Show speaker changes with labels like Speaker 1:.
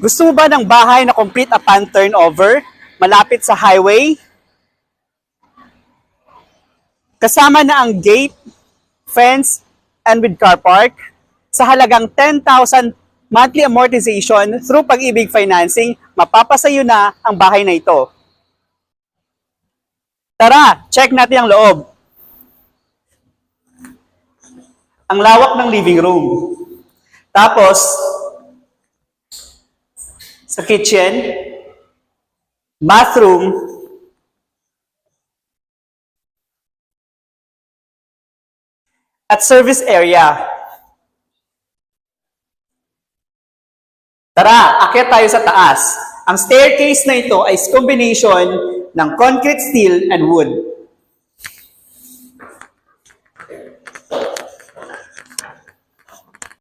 Speaker 1: Gusto mo ba ng bahay na complete upon turnover, malapit sa highway? Kasama na ang gate, fence, and with car park sa halagang 10,000 monthly amortization through pag-ibig financing, mapapasayo na ang bahay na ito. Tara, check natin ang loob. Ang lawak ng living room. Tapos, sa kitchen, bathroom, at service area. Tara, akyat tayo sa taas. Ang staircase na ito ay combination ng concrete, steel, and wood.